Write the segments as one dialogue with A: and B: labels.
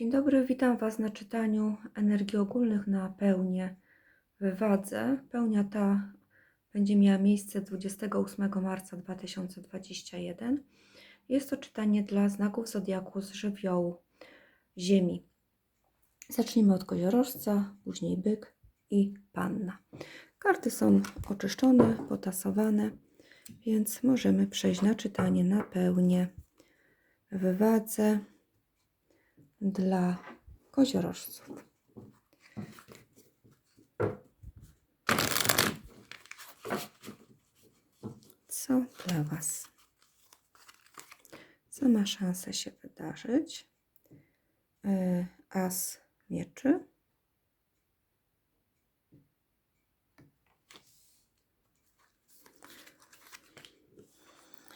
A: Dzień dobry, witam Was na czytaniu energii ogólnych na pełnię w wadze. Pełnia ta będzie miała miejsce 28 marca 2021. Jest to czytanie dla znaków zodiaku z żywiołu Ziemi. Zacznijmy od koziorożca, później byk i panna. Karty są oczyszczone, potasowane, więc możemy przejść na czytanie na pełnię w wadze dla koziorożców. Co dla Was? Co ma szansę się wydarzyć? Yy, As mieczy.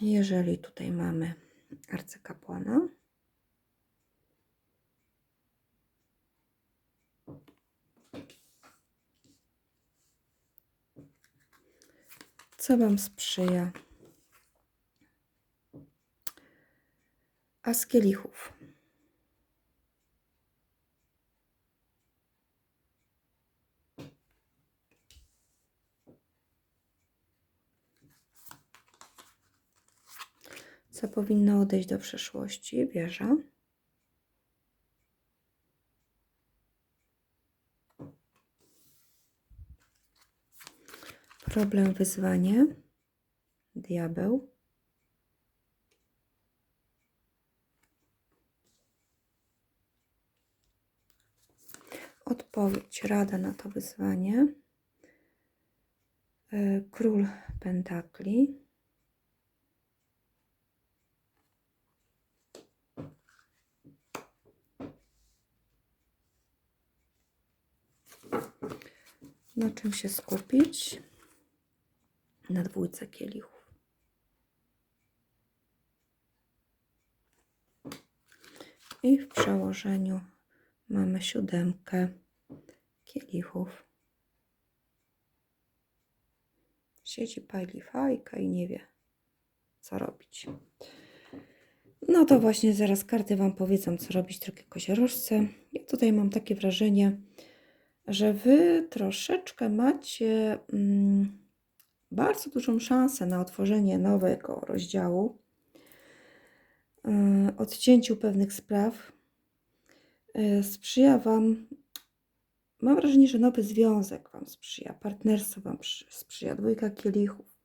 A: Jeżeli tutaj mamy arcykapłana, Co Wam sprzyja? As kielichów. Co powinno odejść do przeszłości? Wieża. Problem, wyzwanie. Diabeł. Odpowiedź, rada na to wyzwanie. E, Król Pentakli. Na czym się skupić? Na dwójce kielichów. I w przełożeniu mamy siódemkę kielichów. Siedzi pali fajka i nie wie, co robić. No to właśnie zaraz karty Wam powiedzą, co robić, drogie koziorożce. Ja tutaj mam takie wrażenie, że Wy troszeczkę macie mm, bardzo dużą szansę na otworzenie nowego rozdziału, yy, odcięciu pewnych spraw. Yy, sprzyja Wam, mam wrażenie, że nowy związek Wam sprzyja, partnerstwo Wam przy- sprzyja, dwójka kielichów,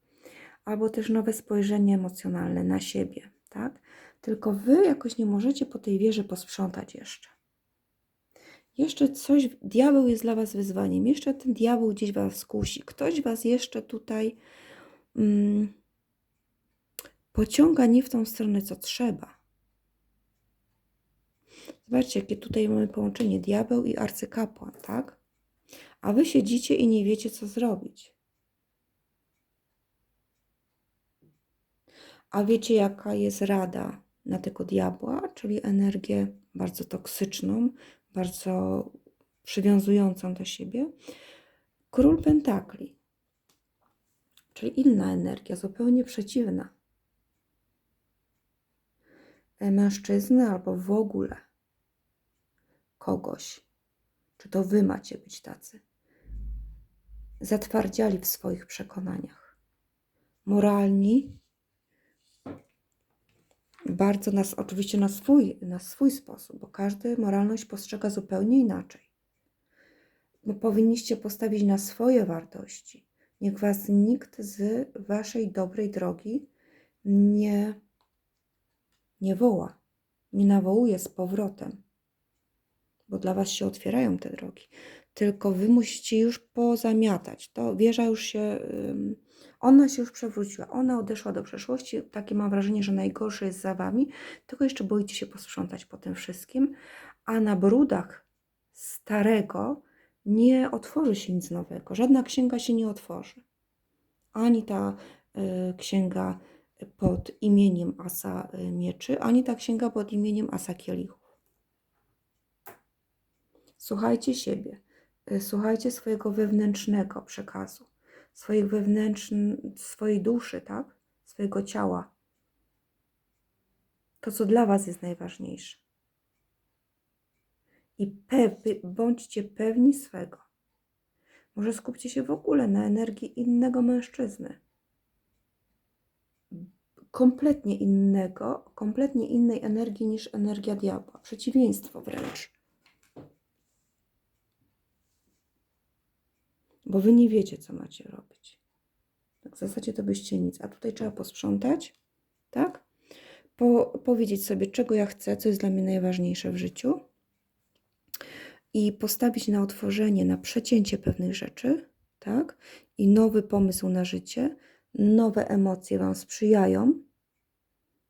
A: albo też nowe spojrzenie emocjonalne na siebie, tak? Tylko Wy jakoś nie możecie po tej wieży posprzątać jeszcze. Jeszcze coś, diabeł jest dla Was wyzwaniem, jeszcze ten diabeł gdzieś Was skusi, ktoś Was jeszcze tutaj mm, pociąga nie w tą stronę, co trzeba. Zobaczcie, jakie tutaj mamy połączenie diabeł i arcykapłan, tak? A Wy siedzicie i nie wiecie, co zrobić. A wiecie, jaka jest rada na tego diabła, czyli energię bardzo toksyczną, bardzo przywiązującą do siebie? Król Pentakli, czyli inna energia, zupełnie przeciwna. E, Mężczyzny albo w ogóle kogoś, czy to wy macie być tacy, zatwardziali w swoich przekonaniach. Moralni, bardzo nas, oczywiście na swój, na swój sposób, bo każdy moralność postrzega zupełnie inaczej. Bo powinniście postawić na swoje wartości. Niech was nikt z waszej dobrej drogi nie, nie woła, nie nawołuje z powrotem, bo dla was się otwierają te drogi. Tylko wy musicie już pozamiatać. To wieża już się, ona się już przewróciła, ona odeszła do przeszłości. Takie mam wrażenie, że najgorsze jest za wami, tylko jeszcze boicie się posprzątać po tym wszystkim, a na brudach starego nie otworzy się nic nowego. Żadna księga się nie otworzy. Ani ta y, księga pod imieniem Asa y, Mieczy, ani ta księga pod imieniem Asa Kielichów. Słuchajcie siebie, słuchajcie swojego wewnętrznego przekazu, swoich wewnętrzn, swojej duszy, tak? Swojego ciała. To, co dla Was jest najważniejsze. I pewy, bądźcie pewni swego. Może skupcie się w ogóle na energii innego mężczyzny. Kompletnie innego, kompletnie innej energii niż energia diabła. Przeciwieństwo wręcz. Bo wy nie wiecie, co macie robić. Tak w zasadzie to byście nic. A tutaj trzeba posprzątać, tak? Po, powiedzieć sobie, czego ja chcę, co jest dla mnie najważniejsze w życiu i postawić na otworzenie, na przecięcie pewnych rzeczy, tak? I nowy pomysł na życie, nowe emocje Wam sprzyjają,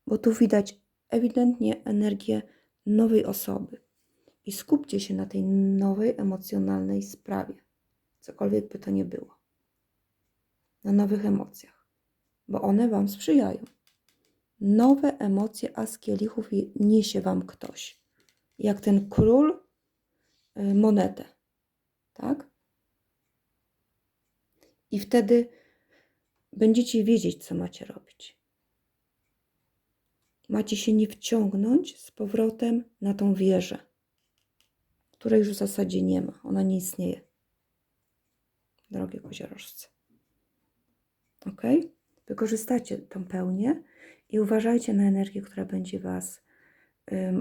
A: bo tu widać ewidentnie energię nowej osoby. I skupcie się na tej nowej emocjonalnej sprawie, cokolwiek by to nie było. Na nowych emocjach, bo one Wam sprzyjają. Nowe emocje, a z kielichów niesie Wam ktoś. Jak ten król y, monetę, tak? I wtedy będziecie wiedzieć, co macie robić. Macie się nie wciągnąć z powrotem na tą wieżę, której już w zasadzie nie ma. Ona nie istnieje. Drogie koziorożce. Ok? Wykorzystacie tą pełnię i uważajcie na energię, która będzie was,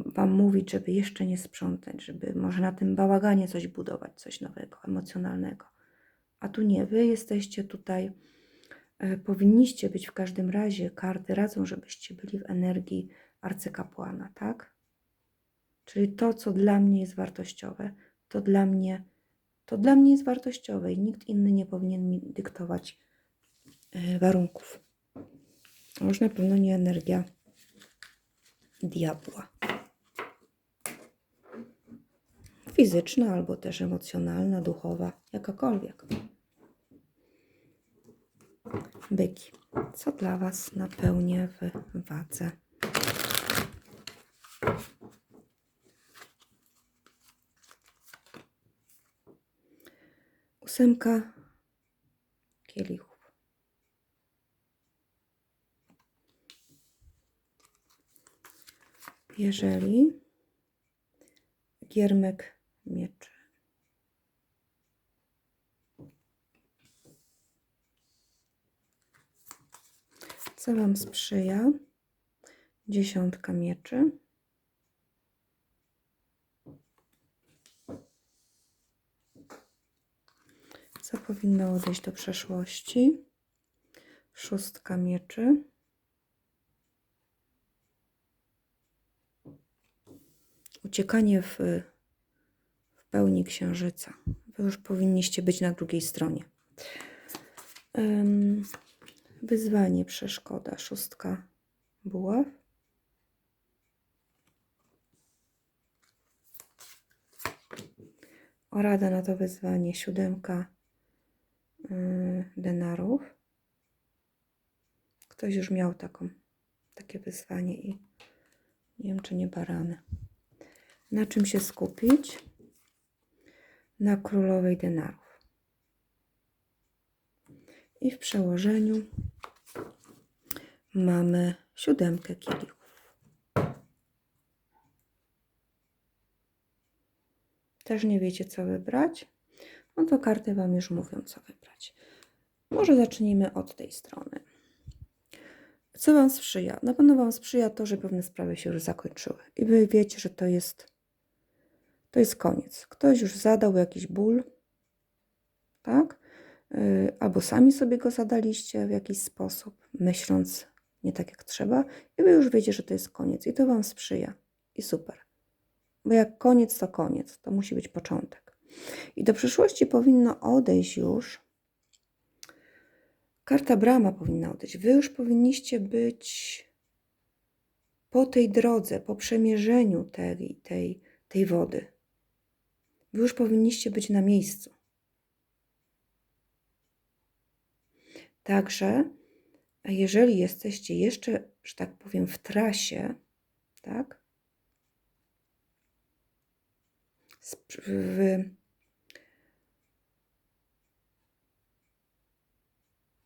A: Wam mówić, żeby jeszcze nie sprzątać, żeby może na tym bałaganie coś budować, coś nowego, emocjonalnego. A tu nie, Wy jesteście tutaj, y, powinniście być w każdym razie, karty radzą, żebyście byli w energii arcykapłana, tak? Czyli to, co dla mnie jest wartościowe, to dla mnie, to dla mnie jest wartościowe i nikt inny nie powinien mi dyktować y, warunków. Już na pewno nie energia diabła. Fizyczna albo też emocjonalna, duchowa, jakakolwiek. Byki. Co dla Was napełnia w wadze? Ósemka kielichów. Jeżeli giermek mieczy. Co Wam sprzyja? Dziesiątka mieczy. Co powinno odejść do przeszłości? Szóstka mieczy. Uciekanie w, w pełni księżyca. Wy już powinniście być na drugiej stronie. Em, wyzwanie, przeszkoda. Szóstka buław. O na to wyzwanie. Siódemka denarów. Ktoś już miał taką, takie wyzwanie i nie wiem, czy nie barany. Na czym się skupić? Na królowej denarów. I w przełożeniu mamy siódemkę kielichów. Też nie wiecie, co wybrać? No to karty Wam już mówią, co wybrać. Może zacznijmy od tej strony. Co Wam sprzyja? Na pewno Wam sprzyja to, że pewne sprawy się już zakończyły. I Wy wiecie, że to jest, to jest koniec. Ktoś już zadał jakiś ból, tak? Yy, Albo sami sobie go zadaliście w jakiś sposób, myśląc nie tak jak trzeba. I Wy już wiecie, że to jest koniec. I to Wam sprzyja. I super. Bo jak koniec, to koniec. To musi być początek. I do przyszłości powinno odejść już. Karta brama powinna odejść. Wy już powinniście być po tej drodze, po przemierzeniu tej, tej, tej wody. Wy już powinniście być na miejscu. Także, jeżeli jesteście jeszcze, że tak powiem, w trasie, tak? W,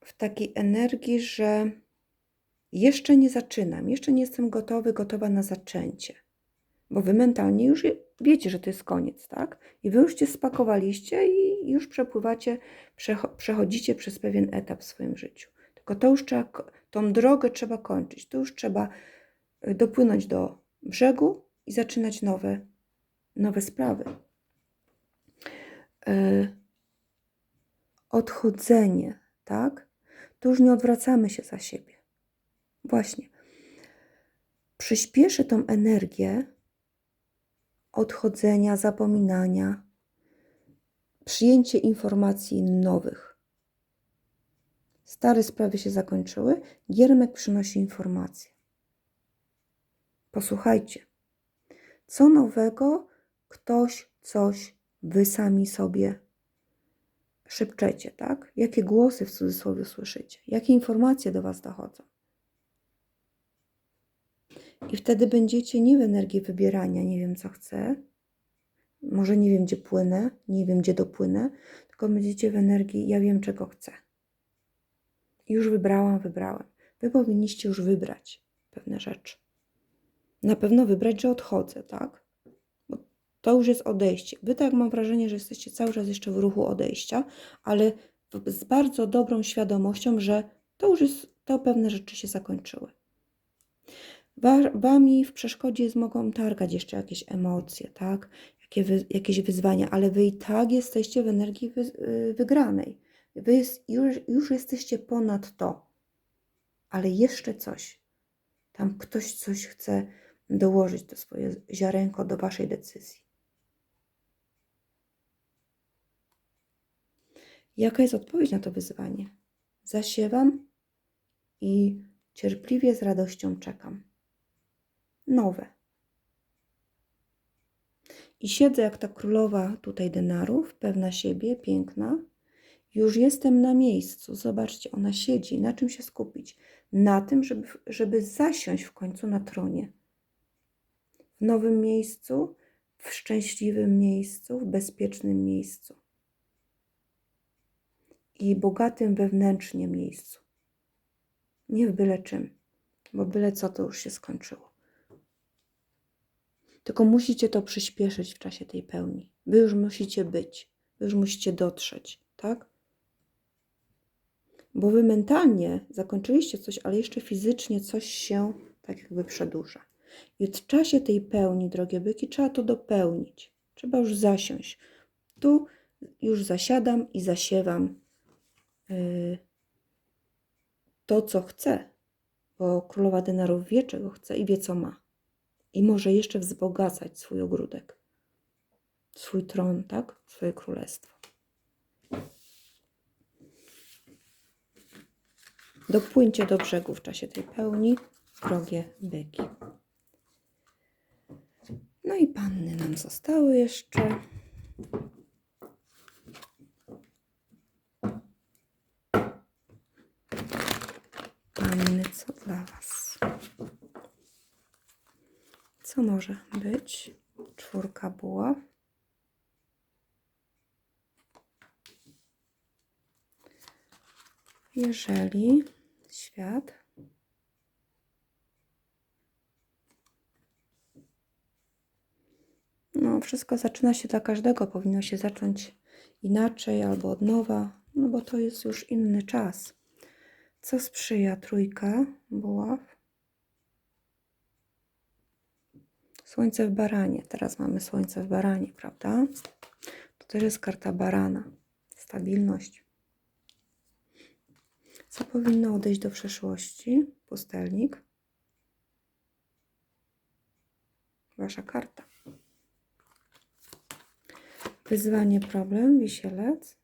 A: w takiej energii, że jeszcze nie zaczynam, jeszcze nie jestem gotowy, gotowa na zaczęcie. Bo wy mentalnie już wiecie, że to jest koniec, tak? I wy już się spakowaliście i już przepływacie, przecho- przechodzicie przez pewien etap w swoim życiu. Tylko to już trzeba, tą drogę trzeba kończyć. Tu już trzeba y, dopłynąć do brzegu i zaczynać nowe, nowe sprawy. Y, Odchodzenie, tak? Tu już nie odwracamy się za siebie. Właśnie. Przyspieszy tą energię odchodzenia, zapominania, przyjęcie informacji nowych. Stare sprawy się zakończyły, Giermek przynosi informacje. Posłuchajcie, co nowego ktoś, coś, wy sami sobie szepczecie, tak? Jakie głosy w cudzysłowie słyszycie? Jakie informacje do was dochodzą? I wtedy będziecie nie w energii wybierania, nie wiem co chcę, może nie wiem gdzie płynę, nie wiem gdzie dopłynę, tylko będziecie w energii ja wiem czego chcę. Już wybrałam, wybrałem. Wy powinniście już wybrać pewne rzeczy. Na pewno wybrać, że odchodzę, tak? To już jest odejście. Wy tak mam wrażenie, że jesteście cały czas jeszcze w ruchu odejścia, ale z bardzo dobrą świadomością, że to już jest, to pewne rzeczy się zakończyły. Wa- Wami w przeszkodzie mogą targać jeszcze jakieś emocje, tak? Jakie wy, jakieś wyzwania, ale wy i tak jesteście w energii wy, y, wygranej. Wy już, już jesteście ponad to, ale jeszcze coś. Tam ktoś coś chce dołożyć to swoje ziarenko do waszej decyzji. Jaka jest odpowiedź na to wyzwanie? Zasiewam i cierpliwie z radością czekam nowe. I siedzę jak ta królowa tutaj denarów, pewna siebie, piękna. Już jestem na miejscu. Zobaczcie, ona siedzi. Na czym się skupić? Na tym, żeby, żeby zasiąść w końcu na tronie. W nowym miejscu, w szczęśliwym miejscu, w bezpiecznym miejscu. I bogatym wewnętrznie miejscu. Nie w byle czym, bo byle co to już się skończyło. Tylko musicie to przyspieszyć w czasie tej pełni. Wy już musicie być, wy już musicie dotrzeć, tak? Bo wy mentalnie zakończyliście coś, ale jeszcze fizycznie coś się tak jakby przedłuża. I w czasie tej pełni, drogie byki, trzeba to dopełnić. Trzeba już zasiąść. Tu już zasiadam i zasiewam to, co chcę. Bo królowa denarów wie, czego chce i wie, co ma i może jeszcze wzbogacać swój ogródek, swój tron, tak? Swoje królestwo. Dopłyńcie do brzegu w czasie tej pełni, drogie byki. No i panny nam zostały jeszcze. Panny, co dla Was? Co może być? Czwórka buław. Jeżeli świat No, wszystko zaczyna się dla każdego, powinno się zacząć inaczej albo od nowa, no bo to jest już inny czas. Co sprzyja trójka buław? Słońce w baranie. Teraz mamy słońce w baranie, prawda? To też jest karta barana. Stabilność. Co powinno odejść do przeszłości? Pustelnik. Wasza karta. Wyzwanie, problem, wisielec.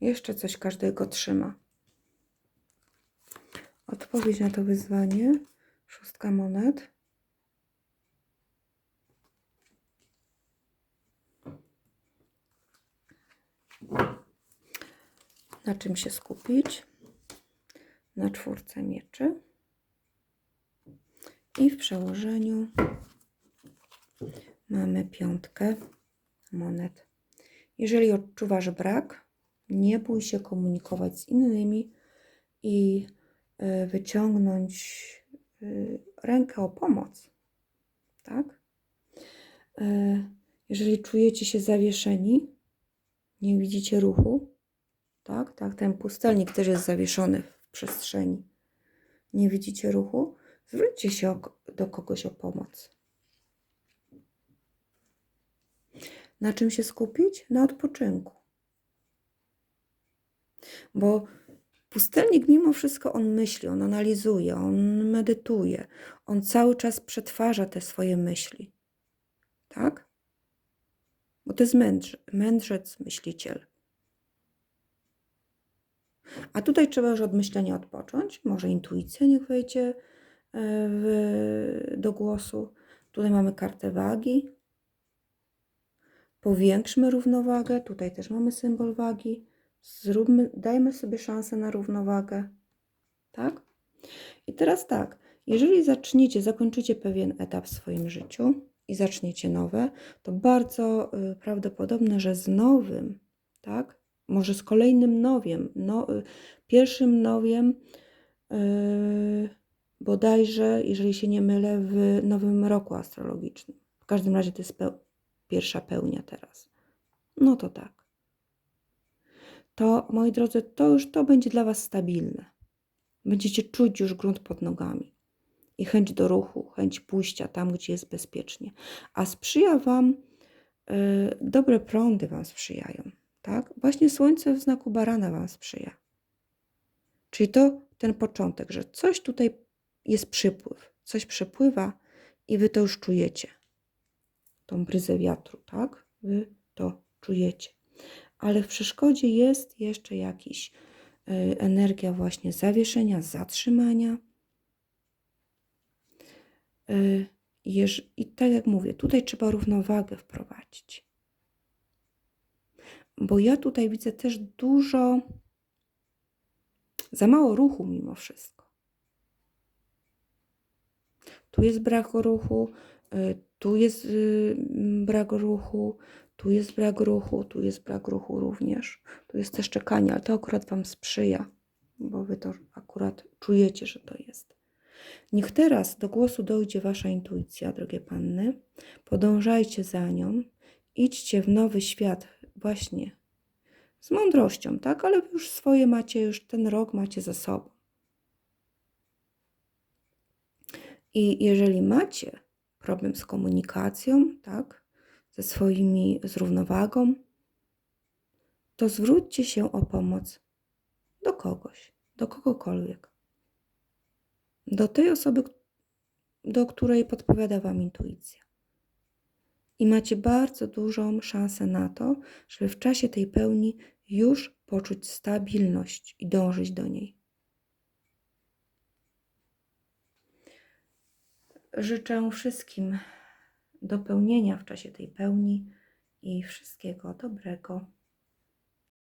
A: Jeszcze coś każdego trzyma. Odpowiedź na to wyzwanie. Szóstka monet. Na czym się skupić? Na czwórce mieczy. I w przełożeniu mamy piątkę monet. Jeżeli odczuwasz brak, nie bój się komunikować z innymi i wyciągnąć y, rękę o pomoc. tak? E, Jeżeli czujecie się zawieszeni, nie widzicie ruchu, tak? Tak, ten pustelnik też jest zawieszony w przestrzeni. Nie widzicie ruchu? Zwróćcie się do kogoś o pomoc. Na czym się skupić? Na odpoczynku. Bo pustelnik mimo wszystko on myśli, on analizuje, on medytuje, on cały czas przetwarza te swoje myśli. Tak? Bo to jest mędrz, mędrzec, myśliciel. A tutaj trzeba już od myślenia odpocząć. Może intuicja niech wejdzie e, w, do głosu. Tutaj mamy kartę wagi. Powiększmy równowagę. Tutaj też mamy symbol wagi. Zróbmy, dajmy sobie szansę na równowagę. Tak? I teraz tak, jeżeli zaczniecie, zakończycie pewien etap w swoim życiu i zaczniecie nowe, to bardzo y, prawdopodobne, że z nowym, tak? Może z kolejnym nowiem, no, y, pierwszym nowiem, yy, bodajże, jeżeli się nie mylę, w nowym roku astrologicznym. W każdym razie to jest peł- pierwsza pełnia teraz. No to tak. To, moi drodzy, to już to będzie dla Was stabilne. Będziecie czuć już grunt pod nogami i chęć do ruchu, chęć pójścia tam, gdzie jest bezpiecznie. A sprzyja Wam, y, dobre prądy Wam sprzyjają, tak? Właśnie Słońce w znaku barana Wam sprzyja. Czyli to ten początek, że coś tutaj jest przypływ, coś przepływa i Wy to już czujecie. Tą bryzę wiatru, tak? Wy to czujecie. Ale w przeszkodzie jest jeszcze jakiś y, energia właśnie zawieszenia, zatrzymania. Y, I tak jak mówię, tutaj trzeba równowagę wprowadzić. Bo ja tutaj widzę też dużo, za mało ruchu mimo wszystko. Tu jest brak ruchu, tu jest y, brak ruchu, tu jest brak ruchu, tu jest brak ruchu również. Tu jest też czekanie, ale to akurat Wam sprzyja, bo Wy to akurat czujecie, że to jest. Niech teraz do głosu dojdzie Wasza intuicja, drogie panny. Podążajcie za nią, idźcie w nowy świat właśnie z mądrością, tak? Ale już swoje macie, już ten rok macie za sobą. I jeżeli macie problem z komunikacją, tak? Ze swoimi, z równowagą, to zwróćcie się o pomoc do kogoś, do kogokolwiek do tej osoby, do której podpowiada Wam intuicja. I macie bardzo dużą szansę na to, żeby w czasie tej pełni już poczuć stabilność i dążyć do niej. Życzę wszystkim dopełnienia w czasie tej pełni i wszystkiego dobrego.